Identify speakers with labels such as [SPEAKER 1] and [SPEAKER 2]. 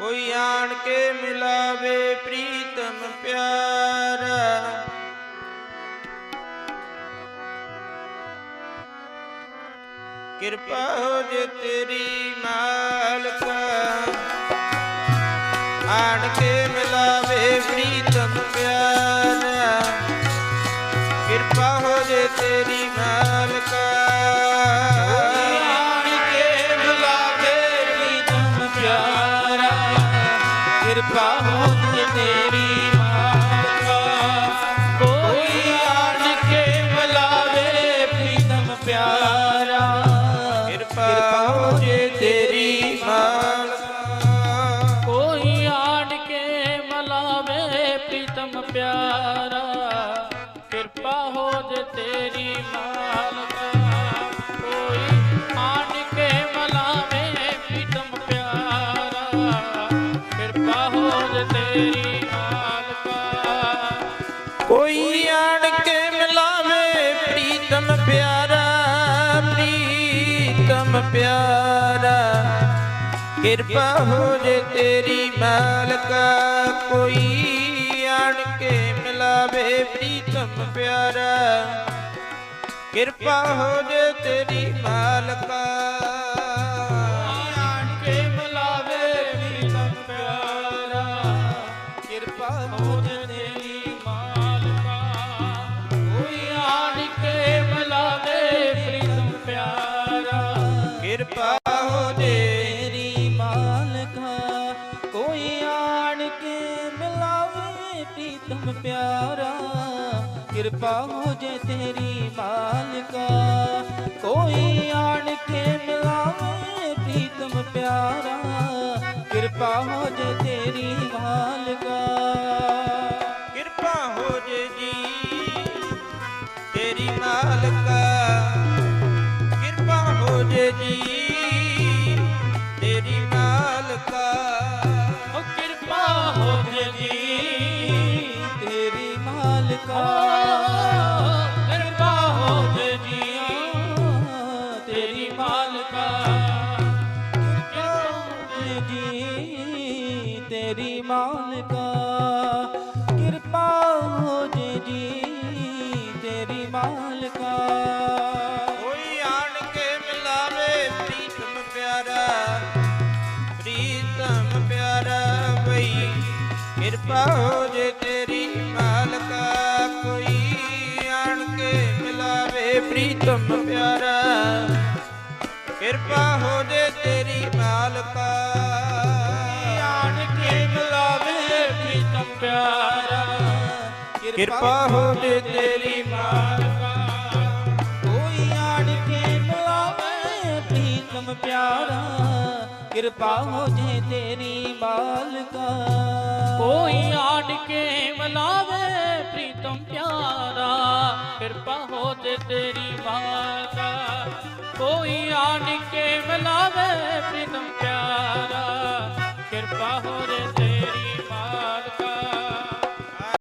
[SPEAKER 1] ਕੋਈ ਆਣ ਕੇ ਮਿਲਾਵੇ ਪ੍ਰੀਤਮ ਪਿਆਰਾ। ਕਿਰਪਾ ਹੋ ਜੇ ਤੇਰੀ ਮਾਲਕਾ। ਆਣ ਕੇ ਮਿਲਾਵੇ ਪ੍ਰੀਤਮ ਪਿਆਰਾ। ਕਿਰਪਾ ਹੋ ਜੇ ਤੇਰੀ
[SPEAKER 2] ਕਿਰਪਾ ਹੋ ਜੇ ਤੇਰੀ ਮਾਲਕਾ ਕੋਈ ਆਣ ਕੇ ਮਿਲਾਵੇ ਪ੍ਰੀਤਮ ਪਿਆਰਾ
[SPEAKER 1] ਕਿਰਪਾ ਹੋ ਜੇ ਤੇਰੀ ਮਾਲਕਾ
[SPEAKER 2] ਕੋਈ ਆਣ ਕੇ ਮਿਲਾਵੇ ਪ੍ਰੀਤਮ ਪਿਆਰਾ ਕਿਰਪਾ ਹੋ ਜੇ ਤੇਰੀ ਮਾਲਕਾ ਪਿਆਰਾ, ਕਿਰਪਾ ਹੋ ਜੇ ਤੇਰੀ ਮਾਲਕਾ,
[SPEAKER 1] ਕੋਈ ਆਣ ਕੇ ਮਿਲਾਵੇ ਪ੍ਰੀਤਮ ਪਿਆਰਾ। ਕਿਰਪਾ ਹੋ ਜੇ ਤੇਰੀ ਮਾਲਕਾ। ਕਿਰਪਾ ਹੋ ਤੇਰੀ ਮਾਲਕਾ,
[SPEAKER 2] ਕੋਈ ਆਣ ਕੇ ਮਿਲਾਵੇ ਪ੍ਰੀਤਮ ਪਿਆਰਾ।
[SPEAKER 1] ਕਿਰਪਾ ਹੋ ਜੇ
[SPEAKER 2] ਤੇਰੀ ਮਾਲਕਾ, ਕੋਈ ਆਣ ਕੇ ਮਿਲਾਵੇ ਪ੍ਰੀਤਮ ਪਿਆਰਾ। ਕਿਰਪਾ ਹੋ ਜੇ ਤੇਰੀ ਮਾਲਕਾ। ਕਿਰਪਾ ਹੋ ਜੇ
[SPEAKER 1] ਜੀ ਤੇਰੀ ਮਾਲਕਾ। ਜੇ ਤੇਰੀ ਮਾਲਕਾ।
[SPEAKER 2] ਓ ਕਿਰਪਾ ਹੋ ਜੇ ਤੇਰੀ ਮਾਲਕਾ। ਕਿਰਪਾ ਹੋ ਜੇ ਤੇਰੀ ਮਾਲਕਾ। ਕਿਰਪਾ ਹੋ ਜੇ ਜੀ ਤੇਰੀ ਮਾਲਕਾ। ਕਿਰਪਾ ਹੋ ਜੇ
[SPEAKER 1] ਕਿਰਪਾ ਹੋ ਜੇ ਤੇਰੀ ਮਾਲਕਾ ਕੋਈ ਆਣ ਕੇ ਮਿਲਾਵੇ ਪ੍ਰੀਤਮ ਪਿਆਰਾ। ਕਿਰਪਾ ਹੋ ਜੇ ਤੇਰੀ ਮਾਲਕਾ।
[SPEAKER 2] ਆਣ ਕੇ ਮਿਲਾਵੇ ਪ੍ਰੀਤਮ ਪਿਆਰਾ।
[SPEAKER 1] ਕਿਰਪਾ ਹੋ ਜੇ ਤੇਰੀ
[SPEAKER 2] ਮਾਲਕਾ। ਕਿਰਪਾ ਹੋ ਜੇ ਤੇਰੀ ਮਾਲਕਾ ਕੋਈ ਆਣ ਕੇ ਮਿਲਾਵੇ ਪ੍ਰੀਤਮ ਪਿਆਰਾ। ਕਿਰਪਾ ਹੋ ਜੇ ਤੇਰੀ ਮਾਲਕਾ ਕੋਈ ਆਣ ਕੇ ਮਿਲਾਵੇ